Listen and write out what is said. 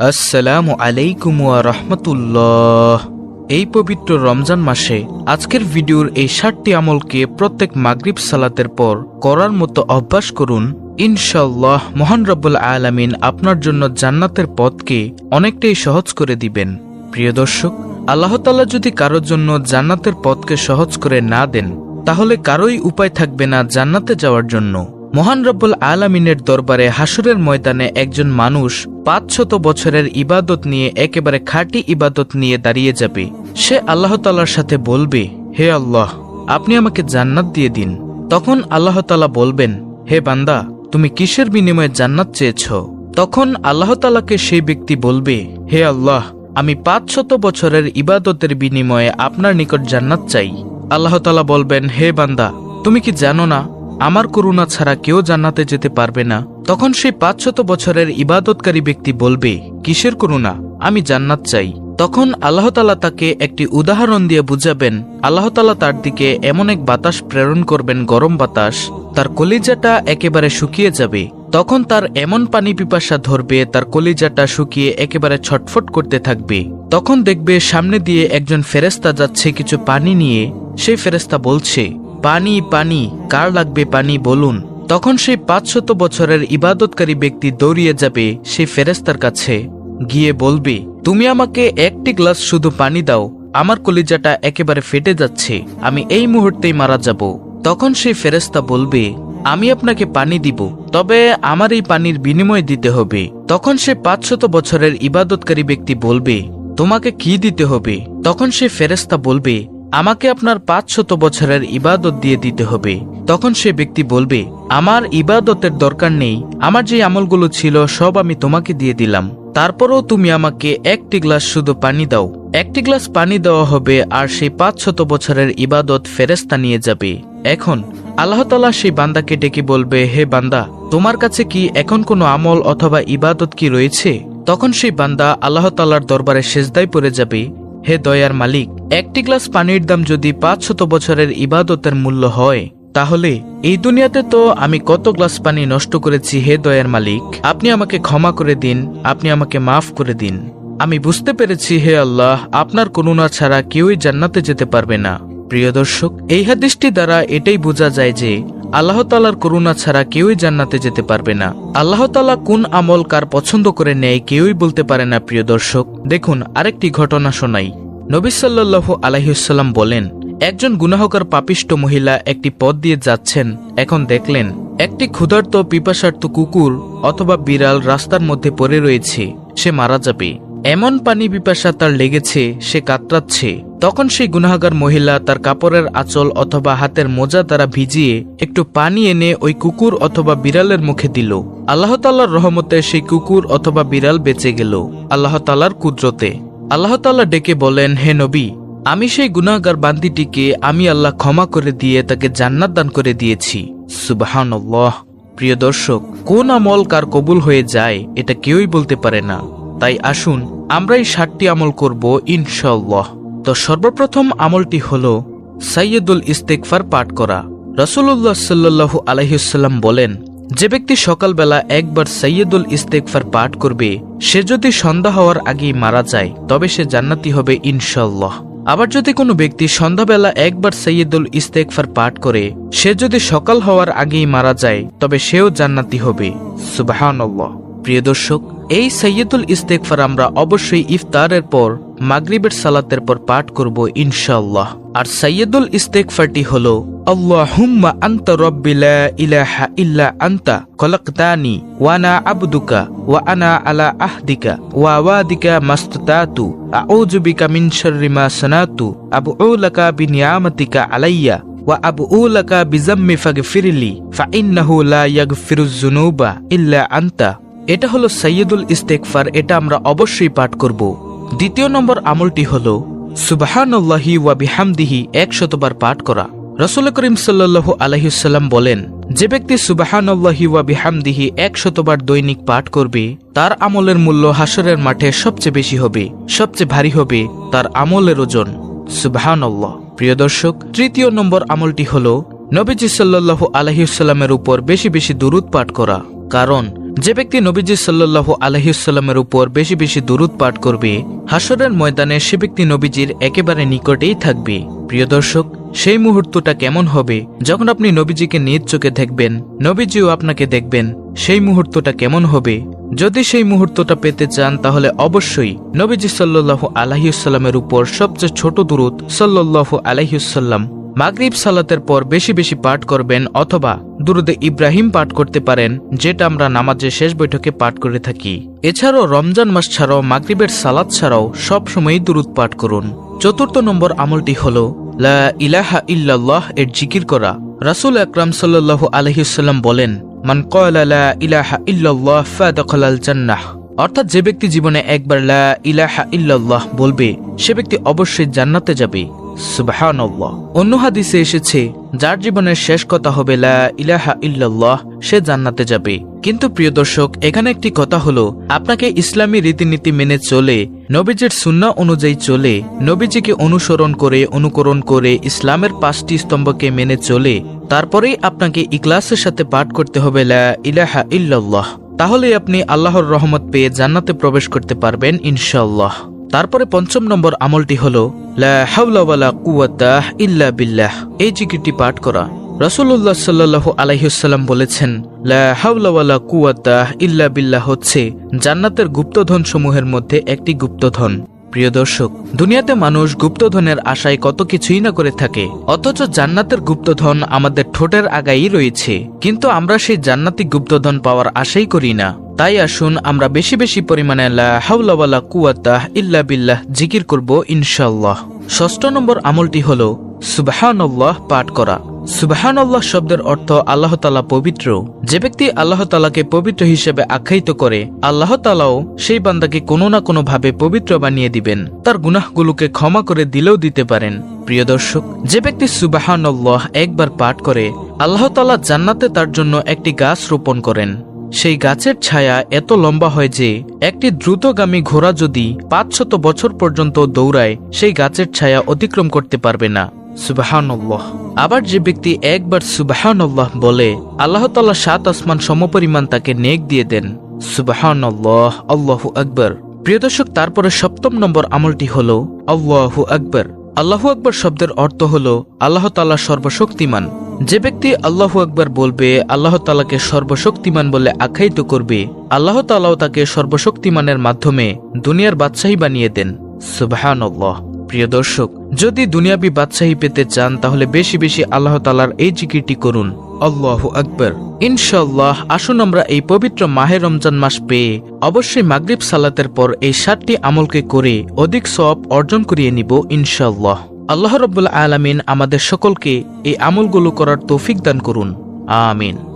আসসালামু আলাইকুম রহমতুল্লাহ। এই পবিত্র রমজান মাসে আজকের ভিডিওর এই ষাটটি আমলকে প্রত্যেক মাগরিব সালাতের পর করার মতো অভ্যাস করুন। ইনশাল্লাহ মহান রব্বুল আলামিন আপনার জন্য জান্নাতের পথকে অনেকটাই সহজ করে দিবেন। প্রিয় দর্শক, আল্লাহ তাআলা যদি কারোর জন্য জান্নাতের পথকে সহজ করে না দেন, তাহলে কারোই উপায় থাকবে না জান্নাতে যাওয়ার জন্য। মহান রব্বুল আলামিনের দরবারে হাসুরের ময়দানে একজন মানুষ পাঁচশত বছরের ইবাদত নিয়ে একেবারে খাঁটি ইবাদত নিয়ে দাঁড়িয়ে যাবে। সে আল্লাহ তালার সাথে বলবে, হে আল্লাহ, আপনি আমাকে জান্নাত দিয়ে দিন। তখন আল্লাহ তালা বলবেন, হে বান্দা, তুমি কিসের বিনিময়ে জান্নাত চেয়েছ? তখন আল্লাহ তালাকে সেই ব্যক্তি বলবে, হে আল্লাহ, আমি পাঁচশত বছরের ইবাদতের বিনিময়ে আপনার নিকট জান্নাত চাই। আল্লাহ তালা বলবেন, হে বান্দা, তুমি কি জানো না আমার করুণা ছাড়া কেউ জান্নাতে যেতে পারবে না। তখন সেই পাঁচশত বছরের ইবাদতকারী ব্যক্তি বলবে, কিসের করুণা? আমি জান্নাত চাই। তখন আল্লাহ তালা তাকে একটি উদাহরণ দিয়ে বুঝাবেন, আল্লাহ তালা তার দিকে এমন এক বাতাস প্রেরণ করবেন, গরম বাতাস। তার কলিজাটা একেবারে শুকিয়ে যাবে। তখন তার এমন পানি পিপাসা ধরবে, তার কলিজাটা শুকিয়ে একেবারে ছটফট করতে থাকবে। তখন দেখবে সামনে দিয়ে একজন ফেরেস্তা যাচ্ছে কিছু পানি নিয়ে। সেই ফেরেস্তা বলছে পানি পানি, কার লাগবে পানি বলুন। তখন সেই পাঁচশত বছরের ইবাদতকারী ব্যক্তি দৌড়িয়ে যাবে সেই ফেরেস্তার কাছে। গিয়ে বলবে, তুমি আমাকে একটি গ্লাস শুধু পানি দাও, আমার কলিজাটা একেবারে ফেটে যাচ্ছে, আমি এই মুহূর্তেই মারা যাব। তখন সেই ফেরেস্তা বলবে, আমি আপনাকে পানি দিব, তবে আমার এই পানির বিনিময় দিতে হবে। তখন সে পাঁচশত বছরের ইবাদতকারী ব্যক্তি বলবে, তোমাকে কি দিতে হবে? তখন সে ফেরেস্তা বলবে আমাকে আপনার পাঁচ শত বছরের ইবাদত দিয়ে দিতে হবে। তখন সে ব্যক্তি বলবে, আমার ইবাদতের দরকার নেই। আমার যে আমলগুলো ছিল, সব আমি তোমাকে দিয়ে দিলাম। তারপরেও তুমি আমাকে একটি গ্লাস শুধু পানি দাও। একটি গ্লাস পানি দেওয়া হবে, আর সেই পাঁচ শত বছরের ইবাদত ফেরেস্তা নিয়ে যাবে। এখন আল্লাহ তালা সেই বান্দাকে ডেকে বলবে, হে বান্দা, তোমার কাছে কি এখন কোনো আমল অথবা ইবাদত কি রয়েছে? তখন সেই বান্দা আল্লাহ তালার দরবারে সেজদায় পড়ে যাবে। হে দয়ার মালিক, একটি গ্লাস পানির দাম যদি পাঁচ শত বছরের ইবাদতের মূল্য হয়, তাহলে এই দুনিয়াতে তো আমি কত গ্লাস পানি নষ্ট করেছি হে দয়ার মালিক। আপনি আমাকে ক্ষমা করে দিন, আপনি আমাকে মাফ করে দিন। আমি বুঝতে পেরেছি হে আল্লাহ, আপনার করুণা ছাড়া কেউই জান্নাতে যেতে পারবে না। প্রিয় দর্শক, এই হাদিসটি দ্বারা এটাই বোঝা যায় যে আল্লাহ তালার করুণা ছাড়া কেউই জান্নাতে যেতে পারবে না। আল্লাহ তালা কোন আমল কার পছন্দ করে নেয় কেউই বলতে পারে না, প্রিয় দর্শক। দেখুন, আরেকটি ঘটনা শোনাই। নবী সাল্লাহ আলাইসাল্লাম বলেন, একজন গুনাহকার পাপিষ্ট মহিলা একটি পথ দিয়ে যাচ্ছেন। এখন দেখলেন, একটি ক্ষুধার্ত, পিপাসার্থ কুকুর অথবা বিড়াল রাস্তার মধ্যে পড়ে রয়েছে। সে মারা যাবে। এমন পানি পিপাসা তার লেগেছে, সে কাতরাচ্ছে। তখন সেই গুনাহগার মহিলা তার কাপড়ের আঁচল অথবা হাতের মোজা দ্বারা ভিজিয়ে একটু পানি এনে ওই কুকুর অথবা বিড়ালের মুখে দিল। আল্লাহ তাল্লার রহমতে সেই কুকুর অথবা বিড়াল বেঁচে গেল, আল্লাহ তাল্লার কুদরতে। আল্লাহ তাল্লাহ ডেকে বলেন, হে নবী, আমি সেই গুনাহগার বান্দিটিকে আমি আল্লাহ ক্ষমা করে দিয়ে তাকে জান্নাত দান করে দিয়েছি। সুবাহানল্লাহ। প্রিয় দর্শক, কোন আমল কার কবুল হয়ে যায়, এটা কেউই বলতে পারে না। তাই আসুন আমরা এই ষাটটি আমল করব ইনশাল্লাহ তো সর্বপ্রথম আমলটি হল সাইয়দুল ইস্তেকফার পাঠ করা। রসুল্লাহ সাল্লু আলহিসাল্লাম বলেন, যে ব্যক্তি সকালবেলা একবার সৈয়দুল ইস্তেকফার পাঠ করবে, সে যদি সন্ধ্যা হওয়ার আগেই মারা যায়, তবে সে জান্নাতি হবে ইনশাল্লাহ আবার যদি কোনো ব্যক্তি সন্ধ্যাবেলা একবার সৈয়দুল ইস্তেকফার পাঠ করে, সে যদি সকাল হওয়ার আগেই মারা যায়, তবে সেও জান্নাতি হবে। সুবাহানল্লাহ। প্রিয় দর্শক, এই সৈয়দুল ইস্তেকফার আমরা অবশ্যই ইফতারের পর মাগরিবের সালাতের পর পাঠ করব ইনশাআল্লাহ। আর সৈয়দুল ইস্তেকফারটি হল, আল্লাহুম্মা আনতা রব্বি লা ইলাহা ইল্লা আনতা, খলাকতানি ওয়ানা আবদুকা ওয়া আনা আলা আহদিকা ওয়া ওয়াদিকা মাস্তাতু আউযু বিকা মিন শাররি মা সানাতু, আবউ লাকা বিনিয়ামাতিকা আলাইয়া ওয়া আবউ লাকা বিজাম্মি ফাগফিরলি ফাইন্নাহু লা ইয়াগফিরুজ যুনুবা ইল্লা আনতা। এটা হলো সৈয়দুল ইস্তেকফার এটা আমরা অবশ্যই পাঠ করব। দ্বিতীয় নম্বর আমলটি হল সুবাহান্লাহি ওয়া বিহামদিহি একশতবার পাঠ করা। রসুল করিম সাল্লাহ আলহিসাল্লাম বলেন, যে ব্যক্তি সুবাহান্লাহি ওয়া বিহামদিহি একশতবার দৈনিক পাঠ করবে, তার আমলের মূল্য হাসরের মাঠে সবচেয়ে বেশি হবে, সবচেয়ে ভারী হবে তার আমলের ওজন। সুবাহান্লাহ প্রিয় দর্শক, তৃতীয় নম্বর আমলটি হল, নবীজি সাল্লাহ আলহিসাল্লামের উপর বেশি বেশি দুরুদ পাঠ করা। কারণ যে ব্যক্তি নবীজি সাল্লাহ আলহিউসাল্লামের উপর বেশি বেশি দুরুদ পাঠ করবে, হাসরের ময়দানে সে ব্যক্তি নবীজির একেবারে নিকটেই থাকবে। প্রিয় দর্শক, সেই মুহূর্তটা কেমন হবে যখন আপনি নবীজিকে নিজ চোখে দেখবেন, নবীজিও আপনাকে দেখবেন, সেই মুহূর্তটা কেমন হবে? যদি সেই মুহূর্তটা পেতে চান তাহলে অবশ্যই নবীজি সাল্লু আলাহিউসাল্লামের উপর সবচেয়ে ছোট দূরত সাল্লু আলাহিউসাল্লাম মাগরিব সালাতের পর বেশি বেশি পাঠ করবেন অথবা দুরুদে ইব্রাহিম পাঠ করতে পারেন, যেটা আমরা নামাজের শেষ বৈঠকে পাঠ করে থাকি। এছাড়াও রমজান মাস ছাড়াও মাগরিবের সালাদ ছাড়াও সব সময়ই দুরুদ পাঠ করুন। চতুর্থ নম্বর আমলটি হল, লা ইলাহা ইল্লাল্লাহ এর জিকির করা। রাসূল আকরাম সাল্লাল্লাহু আলাইহিসাল্লাম বলেন, মান ক্বালা লা ইলাহা ইল্লাল্লাহ ফাদাখালাল জান্নাহ। অর্থাৎ যে ব্যক্তি জীবনে একবার লা ইলাহা ইল্লাল্লাহ বলবে, সে ব্যক্তি অবশ্যই জান্নাতে যাবে। অন্য হাদিসে এসেছে, যার জীবনের শেষ কথা হবে লা ইলাহা ইল্লাল্লাহ, সে জান্নাতে যাবে। কিন্তু প্রিয় দর্শক, এখানে একটি কথা হলো, আপনাকে ইসলামী রীতিনীতি মেনে চলে, নবীজির সুন্না অনুযায়ী চলে, নবীজিকে অনুসরণ করে, অনুকরণ করে ইসলামের পাঁচটি স্তম্ভকে মেনে চলে, তারপরেই আপনাকে ইকলাসের সাথে পাঠ করতে হবে লা ইলাহা ইল্লাল্লাহ। তাহলে আপনি আল্লাহর রহমত পেয়ে জান্নাতে প্রবেশ করতে পারবেন, ইনশাআল্লাহ। তারপরে পঞ্চম নম্বর আমলটি হল ইল্লা বিল্লাহ। এই জিকিরটি পাঠ করা। রসুল্লাহ সাল্লাহ আলাইসাল্লাম বলেছেন, লা হাওলা ওয়ালা ইল্লা বিল্লাহ হচ্ছে জান্নাতের গুপ্তধন সমূহের মধ্যে একটি গুপ্তধন। প্রিয় দর্শক, দুনিয়াতে মানুষ গুপ্তধনের আশায় কত কিছুই না করে থাকে, অথচ জান্নাতের গুপ্তধন আমাদের ঠোঁটের আগাই রয়েছে, কিন্তু আমরা সেই জান্নাতি গুপ্তধন পাওয়ার আশাই করি না। তাই আসুন আমরা বেশি বেশি পরিমাণে লা হাওলা ওয়ালা ইল্লা বিল্লাহ জিকির করব ইনশাল্লাহ ষষ্ঠ নম্বর আমলটি হল সুবহানাল্লাহ পাঠ করা। সুবহানাল্লাহ শব্দের অর্থ আল্লাহ তালা পবিত্র। যে ব্যক্তি আল্লাহ তালাকে পবিত্র হিসেবে আখ্যায়িত করে, আল্লাহ তালাও সেই বান্দাকে কোনো না কোনো ভাবে পবিত্র বানিয়ে দিবেন। তার গুনাহগুলোকে ক্ষমা করে দিলেও দিতে পারেন। প্রিয় দর্শক, যে ব্যক্তি সুবাহানল্লাহ একবার পাঠ করে, আল্লাহ তালা জান্নাতে তার জন্য একটি গাছ রোপণ করেন। সেই গাছের ছায়া এত লম্বা হয় যে একটি দ্রুতগামী ঘোড়া যদি পাঁচশত বছর পর্যন্ত দৌড়ায়, সেই গাছের ছায়া অতিক্রম করতে পারবে না। সুবাহানল্লাহ। আবার যে ব্যক্তি একবার সুবাহানল্লাহ বলে, আল্লাহ তাল্লাহ সাত আসমান সমপরিমাণ তাকে নেক দিয়ে দেন। সুবাহানল্লাহ, আল্লাহু আকবর। প্রিয় দর্শক, তারপরে সপ্তম নম্বর আমলটি হল, আল্লাহু আকবর। আল্লাহু আকবর শব্দের অর্থ হল আল্লাহ তালা সর্বশক্তিমান। যে ব্যক্তি আল্লাহু আকবর বলবে, আল্লাহ তালাকে সর্বশক্তিমান বলে আখ্যায়িত করবে, আল্লাহ তালাও তাকে সর্বশক্তিমানের মাধ্যমে দুনিয়ার বাদশাহী বানিয়ে দেন। সুবাহান প্রিয় দর্শক যদি দুনিয়াবি বাদশাহী পেতে চান, তাহলে বেশি বেশি আল্লাহ তালার এই জিকিরটি করুন। আল্লাহ আকবর। ইনশাল্লাহ আসুন আমরা এই পবিত্র মাহে রমজান মাস পেয়ে অবশ্যই মাগরিব সালাতের পর এই সাতটি আমলকে করে অধিক সব অর্জন করিয়ে নিব ইনশাল্লাহ আল্লাহ রব্বুল আলমিন আমাদের সকলকে এই আমলগুলো করার তৌফিক দান করুন। আমিন।